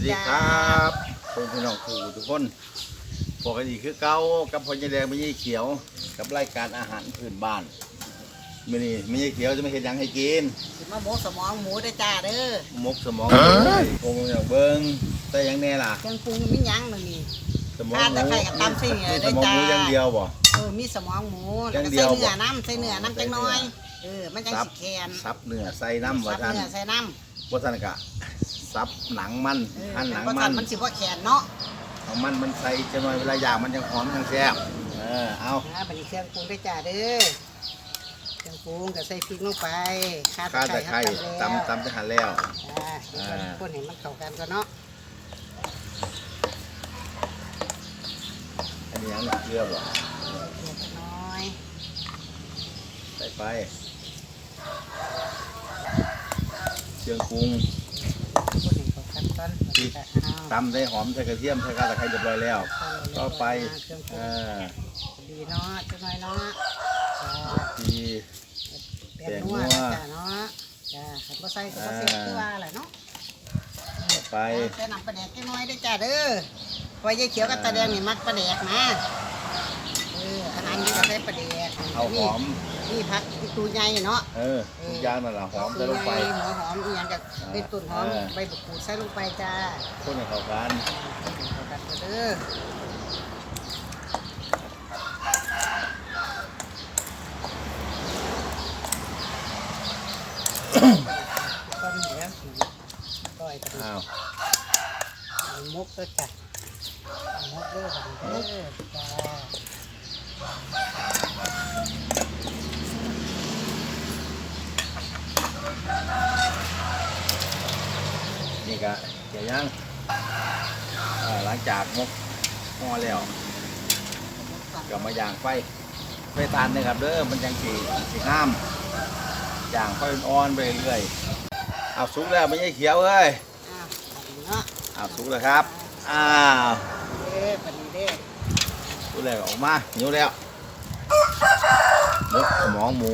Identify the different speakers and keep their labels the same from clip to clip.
Speaker 1: วัสดีครับคุณพี่น้องผู้ทุกคนปกติคือเก้ากับพญาแดงไม่ใช่เขียว กับรายการอาหารพื้นบ้านมื่อนี้ไม่ใช่เขียวจะไม่เห็นยังให้กิน
Speaker 2: สิมาหมูสมองหมูได้อจ้าเด้อ
Speaker 1: มกสมองคงอย่างเบิ้งแต่ยังแน่ล่ะ
Speaker 2: เครื่องปรุงมีหยังนั่นนี่
Speaker 1: สมอง
Speaker 2: ทาน
Speaker 1: ห
Speaker 2: แต่
Speaker 1: มู
Speaker 2: ไข่กับตำซิ่งเนี่ย
Speaker 1: ส
Speaker 2: ได้
Speaker 1: มอง
Speaker 2: จ้า
Speaker 1: หมูอย่างเดียวบ่
Speaker 2: เออมีสมองหมูแล้วก็
Speaker 1: อย่างเดี
Speaker 2: ใส่
Speaker 1: ยว
Speaker 2: เนื้อน้ำใส่เนื้อน้ำจังน้อยเออมันจัง
Speaker 1: ซับ
Speaker 2: สิแคน
Speaker 1: ซับเนื้อใส่น้ำว่า
Speaker 2: ซับ
Speaker 1: ท่าน
Speaker 2: เนื้อใส่น้
Speaker 1: ว่าท่านกะ ซับหนังมันำ
Speaker 2: เออ
Speaker 1: หั่นหนัง
Speaker 2: เพราะ
Speaker 1: มั
Speaker 2: ท่านนมันสิบ่แคนเนาะ
Speaker 1: เอามันมันใส่จะหน่อยเวลาย่างมันยังหอมยังแซ่บเออเอา
Speaker 2: นะบัดนี้เครื่องปรุงได้อจ้าเด้อเครื่องปรุงก็ใส่พริกลงไปข่า
Speaker 1: ข้า
Speaker 2: ตะ
Speaker 1: ตะ
Speaker 2: ไคร้
Speaker 1: ไคร้
Speaker 2: ตำ
Speaker 1: ตำตำจะหันแล้ว
Speaker 2: จ้าเดี๋ยวก่อน
Speaker 1: อ่า
Speaker 2: คนเห็นมันเข้ากันก่อนเนาะ
Speaker 1: อันนี้ยังเกลือบ่
Speaker 2: เล็กน้อย
Speaker 1: ใส่ไปเครื่องปรุง
Speaker 2: คนเห็นเข้า กันก่อน
Speaker 1: พริก
Speaker 2: แล้วก็เอา
Speaker 1: ตำใส่หอมใส่กระเทียมใส่ข้าตะไคร้เรียบร้อยแล้ว ต่อไป
Speaker 2: เครื่องปรุ
Speaker 1: เองอ
Speaker 2: ดีเนาะจังหน่อยเนาะจ้า
Speaker 1: ที
Speaker 2: แป้งนัวนะจ้าเนาะจ้าขันบ่ใส่ก็บ่เสียคือว่าแหละเนาะ
Speaker 1: ต่อไป
Speaker 2: ใส่น้ำปลาแดกจังหน่อยเด้อจ้าเด้อเพราะยายเขียวกับตาแดงนี่มักปลาแดกนะเอออาหารนี้ก็ใส่ปลาแดก
Speaker 1: เอาหอม
Speaker 2: นี่ผักอีตูใหญ่เนาะ
Speaker 1: เออทุกอย่างนั่นแหละหอมใส่ลงไป
Speaker 2: หัวหอมอีหยังกับใบตุ่นหอม
Speaker 1: เออ
Speaker 2: ใบบุกรูดใส่ลงไปจ้า
Speaker 1: คนให้เข้ากัน
Speaker 2: เข้ากันเด้อก้อนเหนียวก้อยกระดูก
Speaker 1: อ้าว
Speaker 2: มกก็จ้ะมกเด้อค่ะเด้อจ้า
Speaker 1: นี่ก็เกี่ยวยังเอ่อหลังจากมกห่อแล้วก็มาย่างไฟไฟตานนะครับเด้อมันยังสีสีงามย่างไฟอ่อนๆไปเรื่อยๆเอาสุกแล้วไม่ใช่เขียวเอ้ย
Speaker 2: อ้าวอันนี้เนาะ
Speaker 1: เอาสุกแล้วครับอ้าว
Speaker 2: เด้อปันนี้เด้ อ
Speaker 1: สุกแล้วออกมาหิวแล้วมกสมองหมู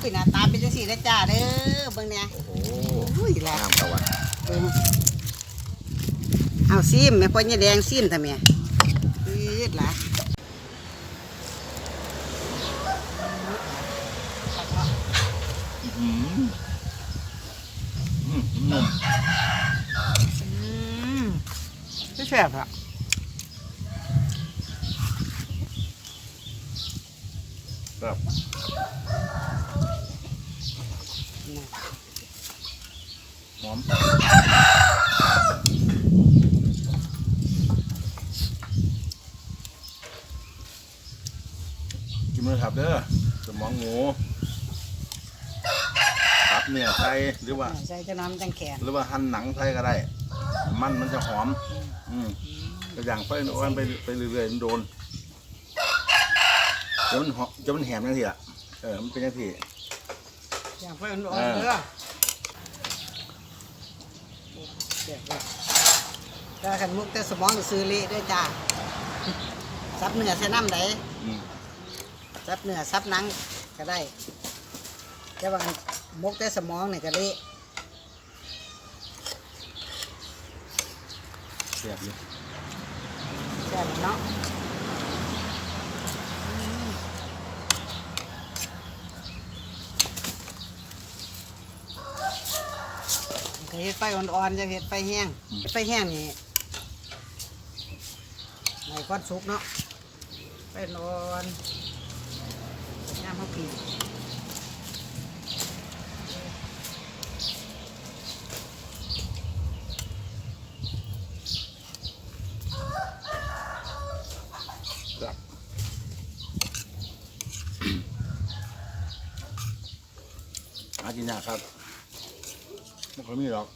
Speaker 2: คือหน้าตาเป็นจังซี่นะจ้าเด้อเบิ่งเนี่ย
Speaker 1: โอ้โห
Speaker 2: อุ้ยล่ะ
Speaker 1: งามตะวัน
Speaker 2: เบิ่งเอาซิมแม่พ่อเนี่ยแดงซิมทำไมอืดล่ะ
Speaker 1: อื้อหืออืมนุ่ม
Speaker 2: อืมไม่แซ่บอะ
Speaker 1: ครับหอมกินเลยครับเด้อสมองหมูตับเนี่ยใส่หรือว่า
Speaker 2: ใส่จะน้ำจังแขน
Speaker 1: หรือว่าหั่นหนังใส่ก็ได้ มันมันจะหอม อืมก็อย่างไฟอ่อนไปไปเรื่อยๆมันโดน จนมันหอมจนมันแหมนั่นทีละเออมันเป็นยังที
Speaker 2: อย่างเพื่อนอ่อนเด้อเดี๋ยวถ้าขันมุกแต่สมองก็ซื้อเละด้วยจ้าซับเนื้อใส่น้ำไหน
Speaker 1: อืม
Speaker 2: ซับเนื้อซับหนังก็ได้แต่ว่ามุกแต่สมองเนี่ยก็เละ
Speaker 1: เสียบอยู่
Speaker 2: แค่นั้นเนาะ เฮ็ดไฟอ่อนๆจะเฮ็ดไฟแห้งเฮ็ดไฟแห้งนี่ในก้อนสุกเนาะไฟอ่อนย่างเขาปี
Speaker 1: ครับหากินยากครับไม่ค่อยมีหรอก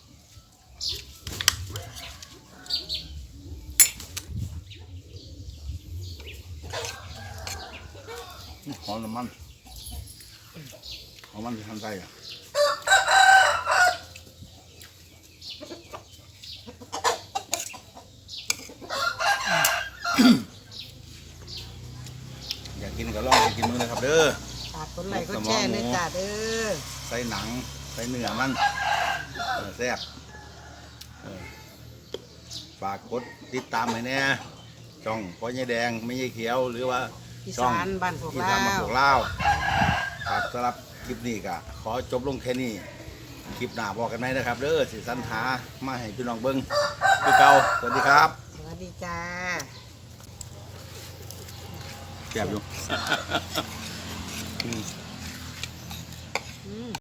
Speaker 1: หอมน้ำมันหอมมันที่ทำใจอะอยากกินก็ลองไปกินมือนะครับเด้อ
Speaker 2: ฝากคนไลค์ก็แชร์เลยจ้าเด้อ
Speaker 1: ใส่หนัง ใส่เนื้อมันเออ แซ่บเออฝากกดติดตามให้แน่ช่องพ่อใหญ่แดงไม่ใช่เขียวหรือว่า
Speaker 2: อี
Speaker 1: ช่อง
Speaker 2: สานบ้านพวก
Speaker 1: ที่
Speaker 2: เรา
Speaker 1: ทำมาพวกเล่าวครับสำหรับคลิปนี้ก็ขอจบลงแค่นี้ คลิปหน้าบอกกันไหมนะครับเด้อสิสันหามาให้พี่น้องเบิ้งคือเก่าสวัสดีครับ
Speaker 2: สวัสดีจ้า
Speaker 1: แก็บอยู่
Speaker 2: อืม